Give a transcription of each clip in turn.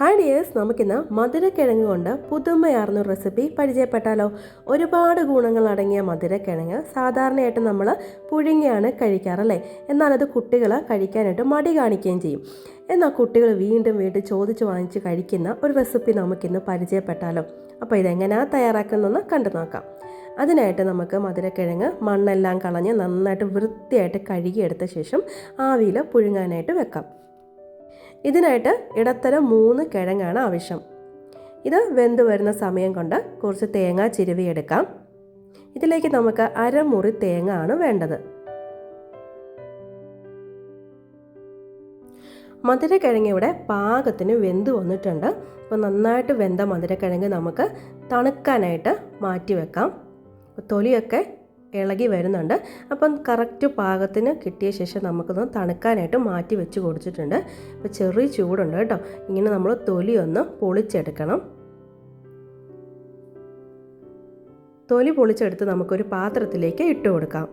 Hi dears നമുക്കിന്ന് മധുരക്കിഴങ്ങ് കൊണ്ട് പുതുമയാർന്ന റെസിപ്പി പരിചയപ്പെട്ടാലോ? ഒരുപാട് ഗുണങ്ങൾ അടങ്ങിയ മധുരക്കിഴങ്ങ് സാധാരണയായിട്ട് നമ്മൾ പുഴുങ്ങിയാണ് കഴിക്കാറല്ലേ? എന്നാൽ അത് കുട്ടികൾ കഴിക്കാനായിട്ട് മടി കാണിക്കുകയും ചെയ്യും. എന്നാൽ കുട്ടികൾ വീണ്ടും വീണ്ടും ചോദിച്ച് വാങ്ങിച്ച് കഴിക്കുന്ന ഒരു റെസിപ്പി നമുക്കിന്ന് പരിചയപ്പെട്ടാലോ? അപ്പോൾ ഇതെങ്ങനെയാണ് തയ്യാറാക്കുന്നതെന്ന് കണ്ടു നോക്കാം. അതിനായിട്ട് നമുക്ക് മധുരക്കിഴങ്ങ് മണ്ണെല്ലാം കളഞ്ഞ് നന്നായിട്ട് വൃത്തിയായിട്ട് കഴുകിയെടുത്ത ശേഷം ആവിയിൽ പുഴുങ്ങാനായിട്ട് വെക്കാം. ഇതിനായിട്ട് ഇടത്തരം മൂന്ന് കിഴങ്ങാണ് ആവശ്യം. ഇത് വെന്ത് വരുന്ന സമയം കൊണ്ട് കുറച്ച് തേങ്ങ ചിരുവിയെടുക്കാം ഇതിലേക്ക് നമുക്ക് അരമുറി തേങ്ങ ആണ് വേണ്ടത്. മധുരക്കിഴങ്ങ് ഇവിടെ പാകത്തിന് വെന്ത് വന്നിട്ടുണ്ട്. അപ്പോൾ നന്നായിട്ട് വെന്ത മധുരക്കിഴങ്ങ് നമുക്ക് തണുക്കാനായിട്ട് മാറ്റി വെക്കാം. തൊലിയൊക്കെ ഇളകി വരുന്നുണ്ട്. അപ്പം കറക്റ്റ് പാകത്തിന് കിട്ടിയ ശേഷം നമുക്കൊന്ന് തണുക്കാനായിട്ട് മാറ്റി വെച്ച് കൊടുത്തിട്ടുണ്ട്. അപ്പോൾ ചെറിയ ചൂടുണ്ട് കേട്ടോ. ഇങ്ങനെ നമ്മൾ തൊലി ഒന്ന് പൊളിച്ചെടുക്കണം. തൊലി പൊളിച്ചെടുത്ത് നമുക്കൊരു പാത്രത്തിലേക്ക് ഇട്ട് കൊടുക്കാം.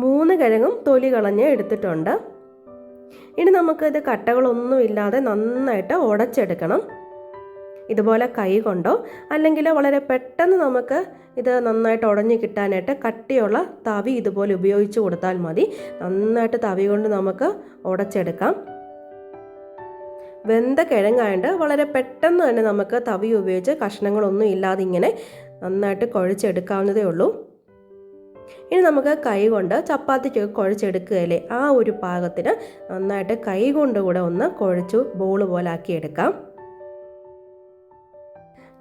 മൂന്ന് കിഴങ്ങും തൊലി കളഞ്ഞ് എടുത്തിട്ടുണ്ട്. ഇനി നമുക്കിത് കട്ടകളൊന്നും ഇല്ലാതെ നന്നായിട്ട് ഉടച്ചെടുക്കണം. ഇതുപോലെ കൈ കൊണ്ടോ അല്ലെങ്കിൽ വളരെ പെട്ടെന്ന് നമുക്ക് ഇത് നന്നായിട്ട് ഉടഞ്ഞു കിട്ടാനായിട്ട് കട്ടിയുള്ള തവി ഇതുപോലെ ഉപയോഗിച്ച് കൊടുത്താൽ മതി. നന്നായിട്ട് തവി കൊണ്ട് നമുക്ക് ഉടച്ചെടുക്കാം. വെന്ത കിഴങ്ങായതുകൊണ്ട് വളരെ പെട്ടെന്ന് തന്നെ നമുക്ക് തവി ഉപയോഗിച്ച് കഷ്ണങ്ങളൊന്നും ഇല്ലാതെ ഇങ്ങനെ നന്നായിട്ട് കുഴച്ചെടുക്കാവുന്നതേ ഉള്ളൂ. ഇനി നമുക്ക് കൈ കൊണ്ട് ചപ്പാത്തിക്ക് കുഴച്ചെടുക്കുകയല്ലേ ആ ഒരു പാകത്തിന് നന്നായിട്ട് കൈ കൊണ്ട് കൂടെ ഒന്ന് കുഴച്ചു ബോൾ പോലെ ആക്കിയെടുക്കാം.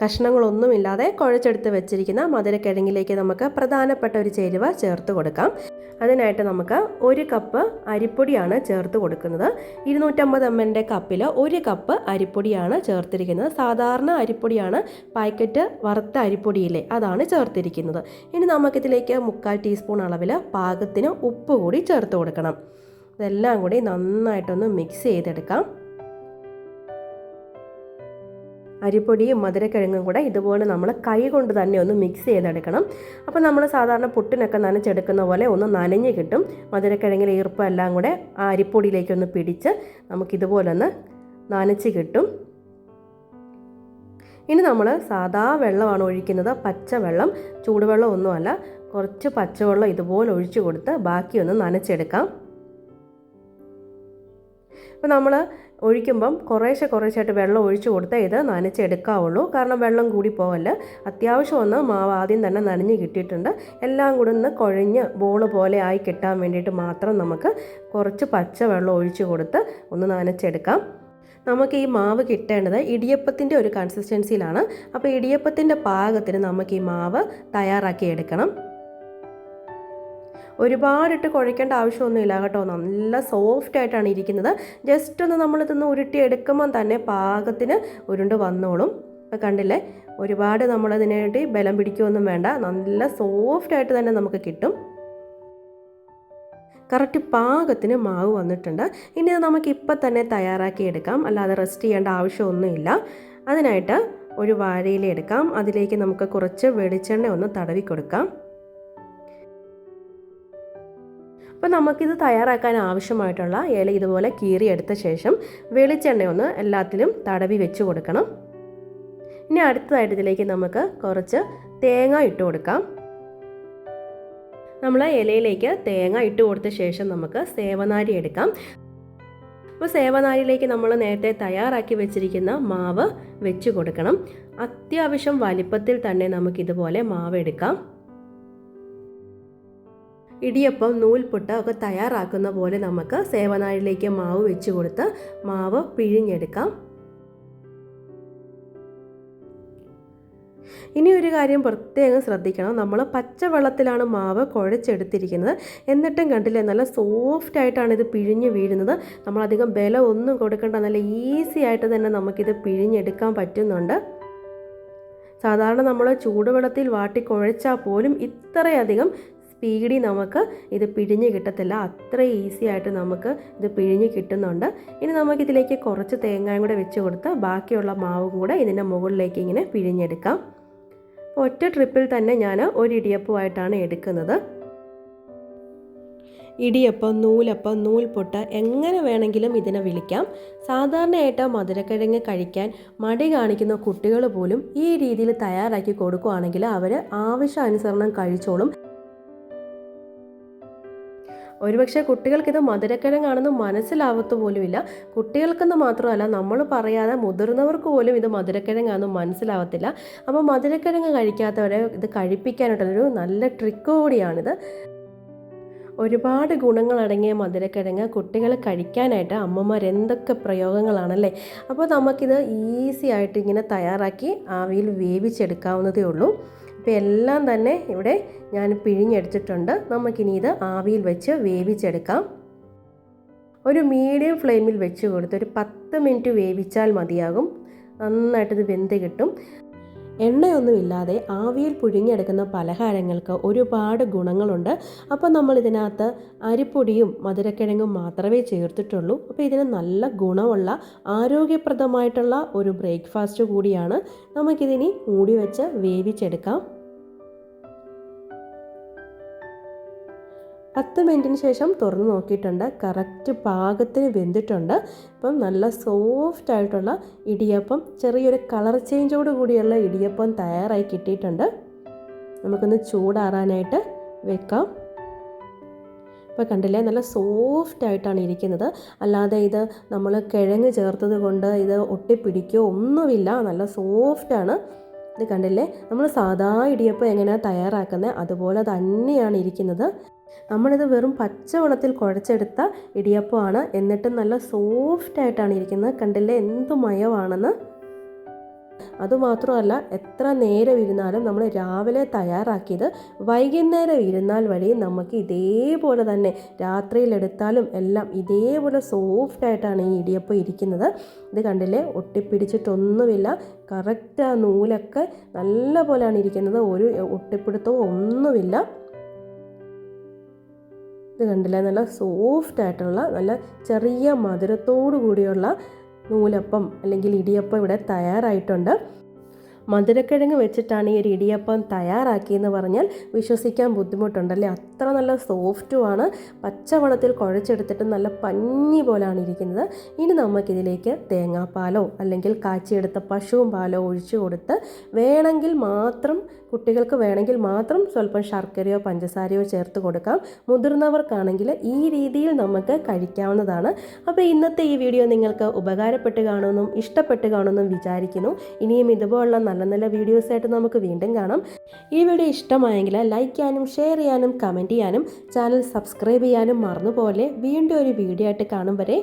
കഷ്ണങ്ങളൊന്നുമില്ലാതെ കുഴച്ചെടുത്ത് വെച്ചിരിക്കുന്ന മധുരക്കിഴങ്ങിലേക്ക് നമുക്ക് പ്രധാനപ്പെട്ട ഒരു ചേരുവ ചേർത്ത് കൊടുക്കാം. അതിനായിട്ട് നമുക്ക് ഒരു കപ്പ് അരിപ്പൊടിയാണ് ചേർത്ത് കൊടുക്കുന്നത്. ഇരുന്നൂറ്റമ്പത് എം എന്റെ കപ്പിൽ ഒരു കപ്പ് അരിപ്പൊടിയാണ് ചേർത്തിരിക്കുന്നത്. സാധാരണ അരിപ്പൊടിയാണ് പാക്കറ്റ് വറുത്ത അരിപ്പൊടിയിലെ അതാണ് ചേർത്തിരിക്കുന്നത്. ഇനി നമുക്കിതിലേക്ക് മുക്കാൽ ടീസ്പൂൺ അളവിൽ പാകത്തിന് ഉപ്പ് കൂടി ചേർത്ത് കൊടുക്കണം. ഇതെല്ലാം കൂടി നന്നായിട്ടൊന്ന് മിക്സ് ചെയ്തെടുക്കാം. അരിപ്പൊടിയും മധുരക്കിഴങ്ങും കൂടെ ഇതുപോലെ നമ്മൾ കൈ കൊണ്ട് തന്നെ ഒന്ന് മിക്സ് ചെയ്തെടുക്കണം. അപ്പോൾ നമ്മൾ സാധാരണ പുട്ടിനൊക്കെ നനച്ചെടുക്കുന്ന പോലെ ഒന്ന് നനഞ്ഞ് കിട്ടും. മധുരക്കിഴങ്ങിലെ ഈർപ്പം എല്ലാം കൂടെ ആ അരിപ്പൊടിയിലേക്ക് ഒന്ന് പിടിച്ച് നമുക്കിതുപോലെ ഒന്ന് നനച്ച് കിട്ടും. ഇനി നമ്മൾ സാധാ വെള്ളമാണ് ഒഴിക്കുന്നത്. പച്ചവെള്ളം ചൂടുവെള്ളം ഒന്നുമല്ല. കുറച്ച് പച്ചവെള്ളം ഇതുപോലെ ഒഴിച്ചു കൊടുത്ത് ബാക്കിയൊന്ന് നനച്ചെടുക്കാം. അപ്പോൾ നമ്മൾ ഒഴിക്കുമ്പം കുറേശ്ശെ കുറേശ്ശായിട്ട് വെള്ളം ഒഴിച്ചു കൊടുത്താൽ ഇത് നനച്ചെടുക്കാവുള്ളൂ. കാരണം വെള്ളം കൂടി പോകല്ല. അത്യാവശ്യം ഒന്ന് മാവ് ആദ്യം തന്നെ നനഞ്ഞ് കിട്ടിയിട്ടുണ്ട്. എല്ലാം കൂടി ഒന്ന് കുഴഞ്ഞ് ബോൾ പോലെ ആയി കിട്ടാൻ വേണ്ടിയിട്ട് മാത്രം നമുക്ക് കുറച്ച് പച്ച വെള്ളം ഒഴിച്ചു കൊടുത്ത് ഒന്ന് നനച്ചെടുക്കാം. നമുക്ക് ഈ മാവ് കിട്ടേണ്ടത് ഇടിയപ്പത്തിന്റെ ഒരു കൺസിസ്റ്റൻസിയിലാണ് അപ്പോൾ ഇടിയപ്പത്തിന്റെ പാകത്തിന് നമുക്ക് ഈ മാവ് തയ്യാറാക്കി എടുക്കണം. ഒരുപാടിട്ട് കുഴക്കേണ്ട ആവശ്യമൊന്നുമില്ല കേട്ടോ. നല്ല സോഫ്റ്റ് ആയിട്ടാണ് ഇരിക്കുന്നത്. ജസ്റ്റ് ഒന്ന് നമ്മളിതൊന്ന് ഉരുട്ടി എടുക്കുമ്പം തന്നെ പാകത്തിന് ഉരുണ്ട് വന്നോളും. ഇപ്പം കണ്ടില്ലേ? ഒരുപാട് നമ്മളതിനായിട്ട് ബലം പിടിക്കുകയൊന്നും വേണ്ട. നല്ല സോഫ്റ്റ് ആയിട്ട് തന്നെ നമുക്ക് കിട്ടും. കറക്റ്റ് പാകത്തിന് മാവ് വന്നിട്ടുണ്ട്. ഇനി നമുക്കിപ്പം തന്നെ തയ്യാറാക്കി എടുക്കാം. അല്ലാതെ റെസ്റ്റ് ചെയ്യേണ്ട ആവശ്യമൊന്നുമില്ല. അതിനായിട്ട് ഒരു വാഴയില എടുക്കാം. അതിലേക്ക് നമുക്ക് കുറച്ച് വെളിച്ചെണ്ണ ഒന്ന് തടവി കൊടുക്കാം. അപ്പോൾ നമുക്കിത് തയ്യാറാക്കാൻ ആവശ്യമായിട്ടുള്ള ഇല ഇതുപോലെ കീറി എടുത്ത ശേഷം വെളിച്ചെണ്ണ ഒന്ന് എല്ലാത്തിലും തടവി വെച്ച് കൊടുക്കണം. ഇനി അടുത്തതായിട്ട് ഇതിലേക്ക് നമുക്ക് കുറച്ച് തേങ്ങ ഇട്ട് കൊടുക്കാം. നമ്മൾ ഇലയിലേക്ക് തേങ്ങ ഇട്ട് കൊടുത്ത ശേഷം നമുക്ക് സേവനാരി എടുക്കാം. അപ്പോൾ സേവനാരിയിലേക്ക് നമ്മൾ നേരത്തെ തയ്യാറാക്കി വെച്ചിരിക്കുന്ന മാവ് വെച്ച് കൊടുക്കണം. അത്യാവശ്യം വലിപ്പത്തിൽ തന്നെ നമുക്കിതുപോലെ മാവ് എടുക്കാം. ഇടിയപ്പം നൂൽപുട്ട ഒക്കെ തയ്യാറാക്കുന്ന പോലെ നമുക്ക് സേവനാഴിലേക്ക് മാവ് വെച്ച് കൊടുത്ത് മാവ് പിഴിഞ്ഞെടുക്കാം. ഇനി ഒരു കാര്യം പ്രത്യേകം ശ്രദ്ധിക്കണം. നമ്മൾ പച്ചവെള്ളത്തിലാണ് മാവ് കുഴച്ചെടുത്തിരിക്കുന്നത്. എന്നിട്ടും കണ്ടില്ലേ നല്ല സോഫ്റ്റ് ആയിട്ടാണ് ഇത് പിഴിഞ്ഞ് വീഴുന്നത്. നമ്മളധികം ബലം ഒന്നും കൊടുക്കേണ്ട നല്ല ഈസി ആയിട്ട് തന്നെ നമുക്കിത് പിഴിഞ്ഞെടുക്കാൻ പറ്റുന്നുണ്ട്. സാധാരണ നമ്മൾ ചൂടുവെള്ളത്തിൽ വാട്ടി കുഴച്ചാൽ പോലും ഇത്രയധികം സ്പീഡിൽ നമുക്ക് ഇത് പിഴിഞ്ഞ് കിട്ടത്തില്ല. അത്ര ഈസി ആയിട്ട് നമുക്ക് ഇത് പിഴിഞ്ഞ് കിട്ടുന്നുണ്ട്. ഇനി നമുക്കിതിലേക്ക് കുറച്ച് തേങ്ങയും കൂടെ വെച്ച് കൊടുത്ത് ബാക്കിയുള്ള മാവും കൂടെ ഇതിന്റെ മുകളിലേക്ക് ഇങ്ങനെ പിഴിഞ്ഞെടുക്കാം. ഒറ്റ ട്രിപ്പിൽ തന്നെ ഞാൻ ഒരു ഇടിയപ്പമായിട്ടാണ് എടുക്കുന്നത്. ഇടിയപ്പം നൂലപ്പം നൂൽപൊട്ട് എങ്ങനെ വേണമെങ്കിലും ഇതിനെ വിളിക്കാം. സാധാരണയായിട്ട് മധുരക്കിഴങ്ങ് കഴിക്കാൻ മടി കാണിക്കുന്ന കുട്ടികൾ പോലും ഈ രീതിയിൽ തയ്യാറാക്കി കൊടുക്കുകയാണെങ്കിൽ അവർ ആവശ്യാനുസരണം കഴിച്ചോളും. ഒരുപക്ഷെ കുട്ടികൾക്ക് ഇത് മധുരക്കിഴങ്ങാണെന്ന് മനസ്സിലാവത്ത് പോലുമില്ല. കുട്ടികൾക്കെന്ന് മാത്രമല്ല നമ്മൾ പറയാതെ മുതിർന്നവർക്ക് പോലും ഇത് മധുരക്കിഴങ്ങാണെന്ന് മനസ്സിലാവത്തില്ല. അപ്പോൾ മധുരക്കിഴങ്ങ് കഴിക്കാത്തവരെ ഇത് കഴിപ്പിക്കാനായിട്ടുള്ളൊരു നല്ല ട്രിക്ക് കൂടിയാണിത്. ഒരുപാട് ഗുണങ്ങളടങ്ങിയ മധുരക്കിഴങ്ങ് കുട്ടികൾ കഴിക്കാനായിട്ട് അമ്മമാർ എന്തൊക്കെ പ്രയോഗങ്ങളാണല്ലേ? അപ്പോൾ നമുക്കിത് ഈസി ആയിട്ട് ഇങ്ങനെ തയ്യാറാക്കി ആവിയിൽ വേവിച്ചെടുക്കാവുന്നതേ ഉള്ളൂ. ഇപ്പോൾ എല്ലാം തന്നെ ഇവിടെ ഞാൻ പിഴിഞ്ഞെടുത്തിട്ടുണ്ട്. നമുക്കിനി ഇത് ആവിയിൽ വെച്ച് വേവിച്ചെടുക്കാം. ഒരു മീഡിയം ഫ്ലെയിമിൽ വെച്ച് കൊടുത്ത് ഒരു പത്ത് മിനിറ്റ് വേവിച്ചാൽ മതിയാകും. നന്നായിട്ടിത് വെന്ത് കിട്ടും. എണ്ണയൊന്നുമില്ലാതെ ആവിയിൽ പുഴുങ്ങിയെടുക്കുന്ന പലഹാരങ്ങൾക്ക് ഒരുപാട് ഗുണങ്ങളുണ്ട്. അപ്പോൾ നമ്മൾ ഇതിനകത്ത് അരിപ്പൊടിയും മധുരക്കിഴങ്ങും മാത്രമേ ചേർത്തിട്ടുള്ളൂ. അപ്പോൾ ഇതിന് നല്ല ഗുണമുള്ള ആരോഗ്യപ്രദമായിട്ടുള്ള ഒരു ബ്രേക്ക്ഫാസ്റ്റ് കൂടിയാണ് നമുക്കിതിനി മൂടി വെച്ച് വേവിച്ചെടുക്കാം. പത്ത് മിനിറ്റിന് ശേഷം തുറന്ന് നോക്കിയിട്ടുണ്ട്. കറക്റ്റ് പാകത്തിന് വെന്തിട്ടുണ്ട്. ഇപ്പം നല്ല സോഫ്റ്റ് ആയിട്ടുള്ള ഇടിയപ്പം ചെറിയൊരു കളർ ചേഞ്ചോട് കൂടിയുള്ള ഇടിയപ്പം തയ്യാറായി കിട്ടിയിട്ടുണ്ട്. നമുക്കൊന്ന് ചൂടാറാനായിട്ട് വെക്കാം. ഇപ്പോൾ കണ്ടില്ലേ നല്ല സോഫ്റ്റ് ആയിട്ടാണ് ഇരിക്കുന്നത്. അല്ലാതെ ഇത് നമ്മൾ കിഴങ്ങ് ചേർത്തത് കൊണ്ട് ഇത് ഒട്ടിപ്പിടിക്കുകയോ ഒന്നുമില്ല. നല്ല സോഫ്റ്റാണ് ഇത് കണ്ടില്ലേ നമ്മൾ സാധാ ഇടിയപ്പം എങ്ങനെയാണ് തയ്യാറാക്കുന്നത്? അതുപോലെ തന്നെയാണ് ഇരിക്കുന്നത്. നമ്മളിത് വെറും പച്ചവെള്ളത്തിൽ കുഴച്ചെടുത്ത ഇടിയപ്പമാണ്. എന്നിട്ട് നല്ല സോഫ്റ്റ് ആയിട്ടാണ് ഇരിക്കുന്നത്. കണ്ടില്ലേ? എന്ത് മയമാണെന്ന്. അതുമാത്രമല്ല എത്ര നേരം ഇരുന്നാലും നമ്മൾ രാവിലെ തയ്യാറാക്കിയത് വൈകുന്നേരം ഇരുന്നാൽ വഴി നമുക്ക് ഇതേപോലെ തന്നെ രാത്രിയിലെടുത്താലും എല്ലാം ഇതേപോലെ സോഫ്റ്റ് ആയിട്ടാണ് ഈ ഇടിയപ്പം ഇരിക്കുന്നത്. ഇത് കണ്ടില്ലേ? ഒട്ടിപ്പിടിച്ചിട്ടൊന്നുമില്ല. കറക്റ്റ് ആ നൂലൊക്കെ നല്ല പോലെയാണ് ഇരിക്കുന്നത്. ഒരു ഒട്ടിപ്പിടുത്തവും ഒന്നുമില്ല. ഇത് കണ്ടില്ല? നല്ല സോഫ്റ്റ് ആയിട്ടുള്ള നല്ല ചെറിയ മധുരത്തോടു കൂടിയുള്ള നൂലപ്പം അല്ലെങ്കിൽ ഇടിയപ്പം ഇവിടെ തയ്യാറായിട്ടുണ്ട്. മധുരക്കിഴങ്ങ് വെച്ചിട്ടാണ് ഈ ഒരു ഇടിയപ്പം തയ്യാറാക്കിയെന്ന് പറഞ്ഞാൽ വിശ്വസിക്കാൻ ബുദ്ധിമുട്ടുണ്ടല്ലേ? അത്ര നല്ല സോഫ്റ്റുമാണ്. പച്ചവെള്ളത്തിൽ കുഴച്ചെടുത്തിട്ട് നല്ല പഞ്ഞി പോലാണ് ഇരിക്കുന്നത്. ഇനി നമുക്കിതിലേക്ക് തേങ്ങാപ്പാലോ അല്ലെങ്കിൽ കാച്ചിയെടുത്ത പശുവും പാലോ ഒഴിച്ചു കൊടുത്ത് വേണമെങ്കിൽ മാത്രം കുട്ടികൾക്ക് വേണമെങ്കിൽ മാത്രം സ്വല്പം ശർക്കരയോ പഞ്ചസാരയോ ചേർത്ത് കൊടുക്കാം. മുതിർന്നവർക്കാണെങ്കിൽ ഈ രീതിയിൽ നമുക്ക് കഴിക്കാവുന്നതാണ്. അപ്പോൾ ഇന്നത്തെ ഈ വീഡിയോ നിങ്ങൾക്ക് ഉപകാരപ്പെട്ട് കാണുമെന്നും ഇഷ്ടപ്പെട്ട് കാണുമെന്നും വിചാരിക്കുന്നു. ഇനിയും ഇതുപോലുള്ള നല്ല നല്ല വീഡിയോസായിട്ട് നമുക്ക് വീണ്ടും കാണാം. ഈ വീഡിയോ ഇഷ്ടമായെങ്കിൽ ലൈക്ക് ചെയ്യാനും ഷെയർ ചെയ്യാനും കമന്റ് ചെയ്യാനും ചാനൽ സബ്സ്ക്രൈബ് ചെയ്യാനും മറന്നുപോലെ വീണ്ടും ഒരു വീഡിയോ ആയിട്ട് കാണും വരെ.